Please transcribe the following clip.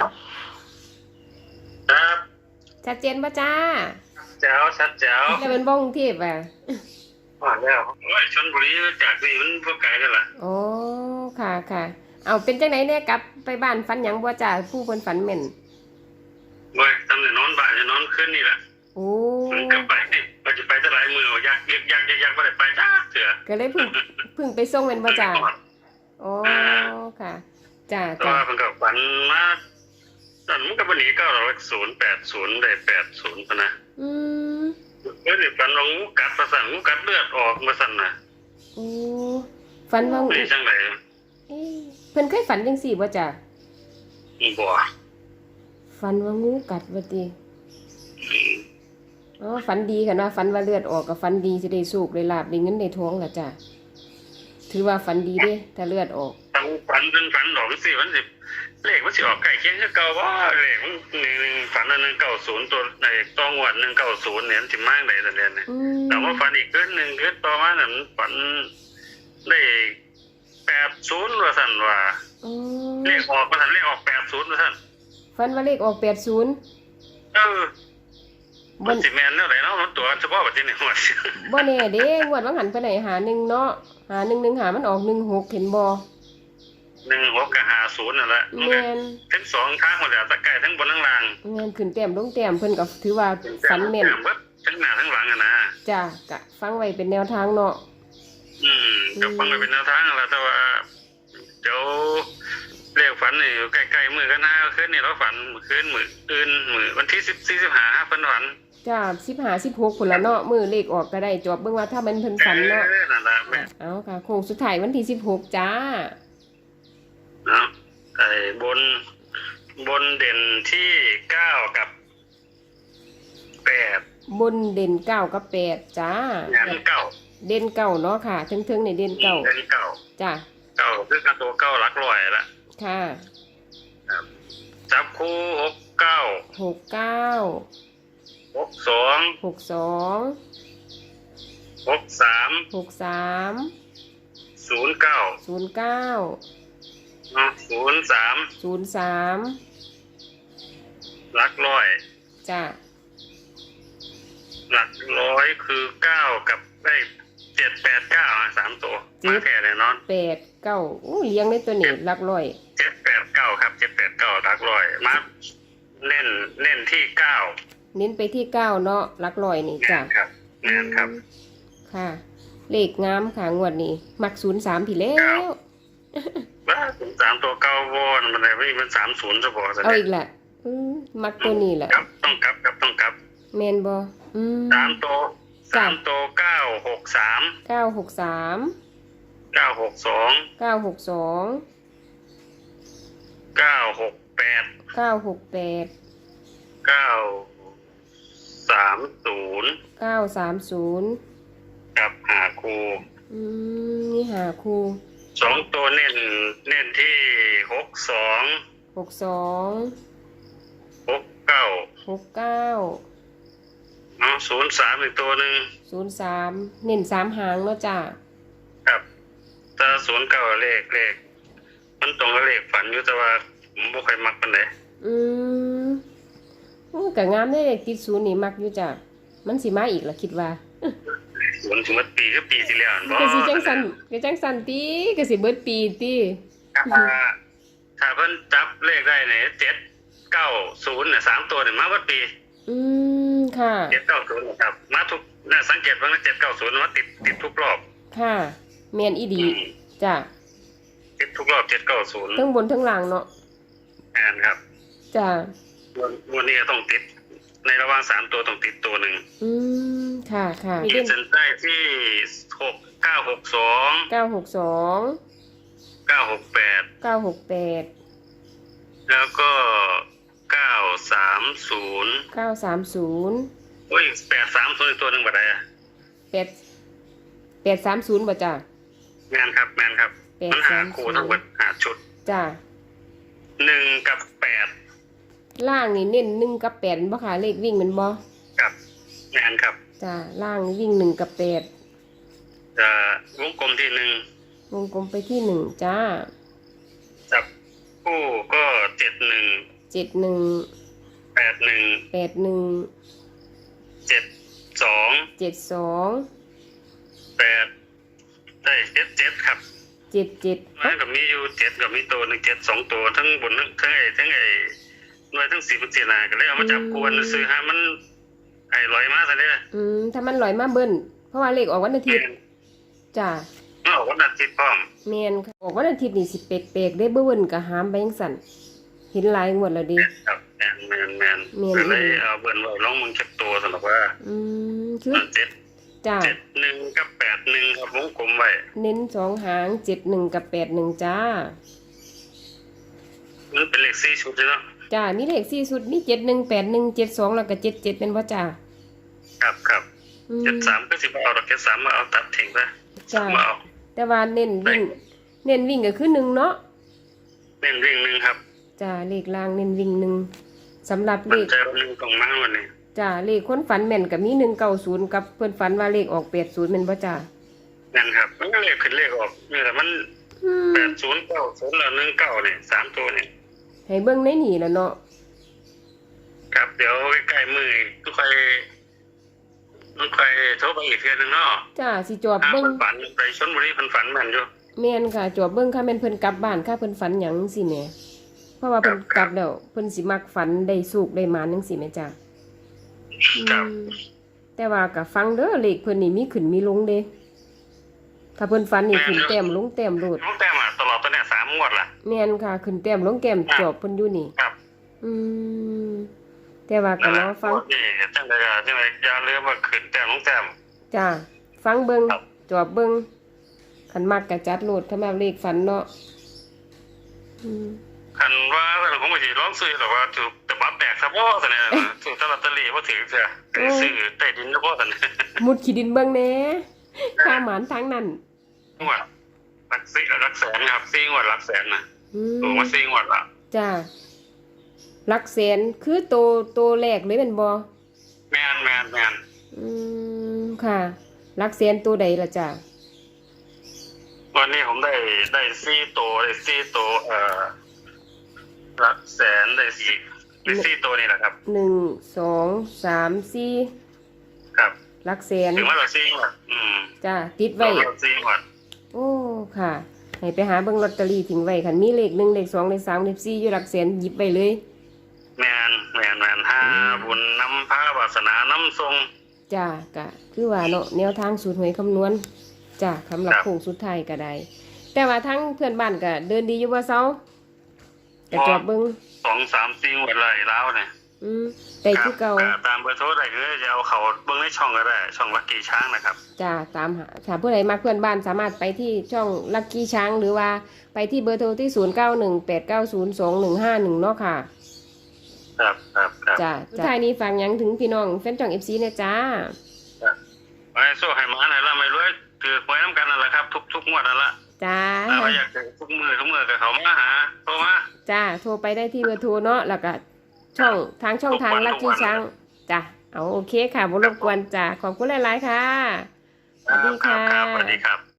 ครับชัดเจนป่ะจ้าแจ๋วชัดแจ๋วแล้วเป็นบ้องเทพอะผ่านแล้วโอ้ยชนบุรีจากนี่มันพวกไกลได้ล่ะโอ้ค่ะค่ะเอาเป็นจังไหนเนี่ยกลับไปบ้านฝันหยังบ่จ้าผู้เพิ่นฝันแม่นโอ้ยทำแต่นอนบ้านจะนอนขึ้นนี่แหละโอ้มันก็ไปมันจะไปแต่หลายมือว่ายักยักยักยักยักไม่ได้ไปจ้าเถื่อก็เลยเพิ่งเพิ่งไปส่งแม่นบ่จ้าโอ้ค่ะจ้าแต่จ้า ว่ามันก็ฝันมา ตอนมันก็วันนี้ก็เราศูนย์แปดศูนย์ได้แปดศูนย์นะอืมเฮ้ยนี่ฝันว่างูกัดประสันงูกัดเลือดออกมาสั่นนะโอ้ฝันว่านี่จังไรเอ๊ะเพิ่นเคยฝันจังซี่บ่จ้าบ่ฝันว่างูกัดว่าติอ๋อฝันดีค่ะเนาะฝันว่าเลือดออกกับฝันดีสิได้สุกได้ลาบได้เงินได้ทองล่ะจ้าถือว่าฝันดีเด้ถ้าเลือดออกทางฝันเป็นฝันดอกสิมันสิ เลขมันสิออกใกล้เคียงกับเก่าว่าเลขมันหนึ่งหนึ่งฝันอันหนึ่งเก้าศูนย์ตัวในต้องวัดหนึ่งเก้าศูนย์เนี่ยมันสิมากไหนแต่เนี่ยเนี่ยอืมแต่ว่าฝันอีกขึ้นหนึ่งขึ้นต่อมานั้นฝันได้แปดศูนย์ว่าสั่นว่าอ๋อเลขออกว่าสั่นเลขออกแปดศูนย์ว่าสั่นฝันว่าเลขออก80เออบ่มันสิแมนเท่าไหร่เนาะมันตัวเฉพาะประเทศในหัวบ่แน่เด้งวดว่าหันไปไหนหาหนึ่งเนาะหาหนึ่งหนึ่งหามันออกหนึ่งหกเห็นบ่ หนึ่งหกกับห้าศูนย์นั่นแหละมันแม่ก็นทั้งสองข้างหมดแล้วตะไก่ทั้งบนทั้งล่างแม่นขึ้นแต้มลงแต้มเพิ่นก็ถือว่าฝันแม่นเบิดทั้งหน้าทั้งหลังอะนะจ้ะกะฟังไว้เป็นแนวทางเนาะอืมก็ฟังไปเป็นแนวทางแล้วแต่ว่าเดี๋ยวเรียกฝันนี่อยู่ใกล้ๆมือกันนะคืนนี่เราฝันคืนมืออื่นมือวันที่สิบสี่สิบห้าเพิ่นฝันจ้ะ15 16พุ่นละเนาะมื้อเลขออกก็ได้จอบเบิ่งว่าถ้ามันเพิ่นฝันเนาะออนั่นแหละแม่เอาค่ะโค้งสุดท้ายวันที่16จ้าเนาะ ไอ้บนบนเด่นที่เก้ากับแปดบนเด่นเก้ากับแปดจ้า งานเก้าเด่นเก้าเนาะค่ะถึงๆในเด่นเก้าเด่นเก้าจ้ะเก้าคือการตัวเก้าหลักร้อยละค่ะจับคู่หกเก้าหกเก้าหกสองหกสองหกสามหกสามศูนย์เก้าศูนย์เก้า ศูนย์สามศูนย์สามหลักร้อย จ้ะหลักร้อยคือเก้ากับได้เจ็ดแปดเก้าสามตัวมาแค่แน่นอนแปดเก้าอู้เลี้ยงในตัวนี้หลักร้อยเจ็ดแปดเก้าครับเจ็ดแปดเก้าหลักร้อยมาเน้นเน้นที่เก้าเน้นไปที่เก้าเนาะหลักร้อยนี่จ้ะงานครับงานครับ ค่ะ เลขงามค่ะงวดนี้ มักศูนย์สามพี่แล้วว้า สามตัวเก้าวอนมันอะไรไม่มันสามศูนย์จะบอกซะเอาเนี่ยอีกแหละอืมมักตัวนี้แหละ ครับต้องกลับครับต้องกลับแมนบออืม สามตัวจ้ะสามตัวเก้าหกสามเก้าหกสามเก้าหกสองเก้าหกสองเก้าหกแปดเก้าหกแปดเก้าสามศูนย์เก้าสามศูนย์กับหาครูอืมนี่หาครู สองตัวเน้นเน้นที่หกสองหกสองหกเก้าหกเก้าเนาะศูนย์สามอีกตัวหนึ่งศูนย์สามเน้นสามหางเนาะจ้าครับถ้าศูนย์เก้าเลขเลขมันตรงกับเลขฝันอยู่แต่ว่าผมบ่ค่อยมักมันเลยอืมโอ้กะงามได้เลยติดศูนย์นี่มักอยู่จ้ะมันสิมาอีกละคิดว่า ศูนย์ถึงว่าปีก็ปีที่แล้วนั่นบ่ก็สิจังสันก็จังสันตีก็สิเบิดปีตีถ้าถ้าเพิ่นจับเลขได้เนี่ยเจ็ดเก้าศูนย์เนี่ยสามตัวเนี่ยมาวัดปี อืมค่ะเจ็ดเก้าศูนย์นะครับ มาทุกน่าสังเกตว่าเจ็ดเก้าศูนย์มาติดติดทุกรอบ ค่ะแมนอีดีอืมจ้ะติดทุกรอบเจ็ดเก้าศูนย์ทั้งบนทั้งล่างเนาะงานครับจ้ะวันวันนี้ต้องติด ในระหว่างสามตัวต้องติดตัวหนึ่งอืมค่ะค่ะขีดเส้นใต้ที่หกเก้าหกสองเก้าหกสองเก้าหกแปดเก้าหกแปดแล้วก็เก้าสามศูนย์เก้าสามศูนย์โอ้ยแปดสามศูนย์อีกตัวหนึ่งบัดใดอะแปดแปดสามศูนย์บ่จ้ะงานครับงานครับ แปดมันหาสามคู่ศูนทั้งหมดย์หาชุดจ้ะหนึ่งกับแปด ล่างนี่เน้นหนึ่งกับแปดบ่ค่ะเลขวิ่งแมันบ่กับงานครับจ้ะล่างนี่วิ่งหนึ่งกับแปดจะวงกลมที่หนึ่งวงกลมไปที่หนึ่งจ้าจับคู่ก็เจ็ดหนึ่งเจ็ดหนึ่งแปดหนึ่งแปดหนึ่งเจ็ดสองเจ็ดสองแปดได้เจ็ดเจ็ดครับเจ็ดเจ็ด มันก็มีอยู่เจ็ดกับมีตัวหนึ่งเจ็ดสองตัวทั้งบนทั้งทั้งไอ้ทั้งไอ้ หน่วยทั้งสี่พันสี่นาก็เลยเอามาจับกวนซื้อฮะมันไอ้ลอยมาซะเนี่ยอืมถ้ามันลอยมาเบิ้ลเพราะว่าเลขออกวันอาทิตย์จ้ามันออกวันอาทิตย์พร้อมแมนค่ะออกวันอาทิตย์นี่สิเปลกๆได้เบิ้ลกับหามไปยังสั่นเห็นหลายงวดแล้วเดิครับแมนแมนแมนแม่นก็เลยเอาเบิ่นไว้ลองมึงเช็คตัวสำหรับว่า อืมคือเจ็ดจ้าเจ็ดหนึ่งกับแปดหนึ่งครับวงกลมไว้เน้นสองหางเจ็ดหนึ่งกับแปดหนึ่งจ้ามันเป็นเลขสี่ชุดเลยเนาะ จ้ามีเลขสี่สุดมีเจ็ดหนึ่งแปดหนึ่งเจ็ดสองแล้วก็เจ็ดเจ็ดเป็นว่าจ้าครับครับอืมเจ็ดสามก็สิบเอาดอกเจ็ดสามมาเอาตัดทิ้งไปจ้ามาเอาแต่ว่าเน้นวิ่ง เน้นวิ่งก็คือหนึ่งเนาะเน้นวิ่งหนึ่งครับจ้าเลขล่างเน้นวิ่งหนึ่งสำหรับเลมันขใจว่าหนึ่งตรงมาวันนี้จ้าเลขคนฝันแม่นกับมีหนึ่งเก้าศูนย์กับเพื่อนฝันว่าเลขออกแปดศูนย์เป็นว่าจ้านั่นครับ มันก็เลขขึ้นเลขออกนี่แหละมันอืมแปดศูนย์เก้าศูนย์แล้วหนึ่งเก้าเนี่ยสามตัวเนี่ย ให้เบิ่งในนี่แหล้วเนาะครับ เดี๋ยวใกล้ๆมือทุกใครทุกใครโทรไปอีกเทื่อนึงเนาะจ้าสิจอบหาเบิ่งคนฝันไปชนบุรีเพันฝันแม่นอยู่แม่นค่ะจอบเบิ่งค่ะแม่นเพิ่นกลับบ้านค่ะเพิ่นฝันหยังสิแหม่เพราะว่าเพิ่นคกรัลับบแล้วเพิ่นสิมักฝันได้สุกได้หมาจังซี่แหม่จ้าครับอืมแต่ว่าก็ฟังเด้อเลขเพิ่นนี่มีขึ้นมีลงเด้ถ้าเพิ่นฝันนี่ขึ้นแต้มลงแต้มโลดน้องแต้ม แม่นค่ะ ขึ้นแต้มลงแก้มจอบเพิ่นอยู่นี่ ครับ อืมแต่ว่าก็รอฟัง นี่จังไดก็จังไดอย่าลืมว่าขึ้นแต้มน้องแต้ม จ้าฟังเบิ่งครับ จอบเบิ่งคันมักก็จัดโลดถ้ามาเลขฝันเนาะอืมคันว่าผมก็สิร้องซื้อหรอกว่าถูกแต่บับแตกซะบ่ซั่นน่ะถูกแตลอตเตอรี่บ่ถือเสียไปซื้อใต้ดินซะบ่ซั่นมุดขี้ดินเบิ่งแหน่ข้าหมานทางนั้น งวดหลักสิหลักแสนครับ4งวดหลักแสนนะอื ถูกมมา4งวดละจ้าหลักแสนคือโตโตแรกเลยเป็นบ่แม่นแม่นแม่นอืมค่ะหลักแสนตัวใดล่ะจ้าวันนี้ผมได้ได้4ตัวได้4ตัวเอ่อหลักแสนได้4ได้4ตัวนี่แหละครับหนึ่งสองสามสี่ครับหลักแสนถึงว่าเรา4งวดอืมจ้าติดไว้เรา4งวดโอ้ค่ะ ให้ไปหาเบิ่งลอตเตอรี่ทิ้งไว้คันมีเลขหนึ่งเลขสองเลขสามเลขสี่อยู่หลักแสนหยิบไว้เลย แม่นแม่นแม่นหาบุญนำพาวาสนานำทรง จ้ากะคือว่าเนาะแนวทางสูตรหวยคำนวณจ้าสำหรับครับ โค้งสุดท้ายก็ได้ แต่ว่าทั้งเพื่อนบ้านก็เดินดีอยู่ว่าเซาก็จอบเบิ่งสองสามสี่งวดเลยแล้วเนี่ย อืมได้คือเก่าครับตามเบอร์โทรได้คือจะเอาเขาเบิ้งในช่องก็ได้ ช่องลักกี้ช้างนะครับ จ้าตามหาถ้าผู้ใดมาเพื่อนบ้านสามารถไปที่ช่องลั c กี้ช้างหรือว่าไปที่เบอร์โทรที่0 9 1 8 9 0 2 1 5 1เนาะค่ะ ครับครับครับจ้าสุดท้ายนี้ฝากหยังถึงพี่น้องแฟนจ่อง FC เนี่ยจ้าไอ้โซ่ให้หมาหน่อยละไม่รู้ถือหวยน้ำกันนั่นแหละครับ ทุกทุกงวดนั่นละจ้า ถ้าว่าอยากถือทุกมือทุกมือกับเขามาหาโทรมา จ้า โทรไปได้ที่เบอร์โทรเนาะแล้วก็ ช่องทางช่องทางทุกวันลักกี้ช้างจ้ะเอาโอเคค่ะบรบกวนจ้ะขอบคุณหลาย ๆ ค่ะ สวัสดีค่ะ สวัสดีครับ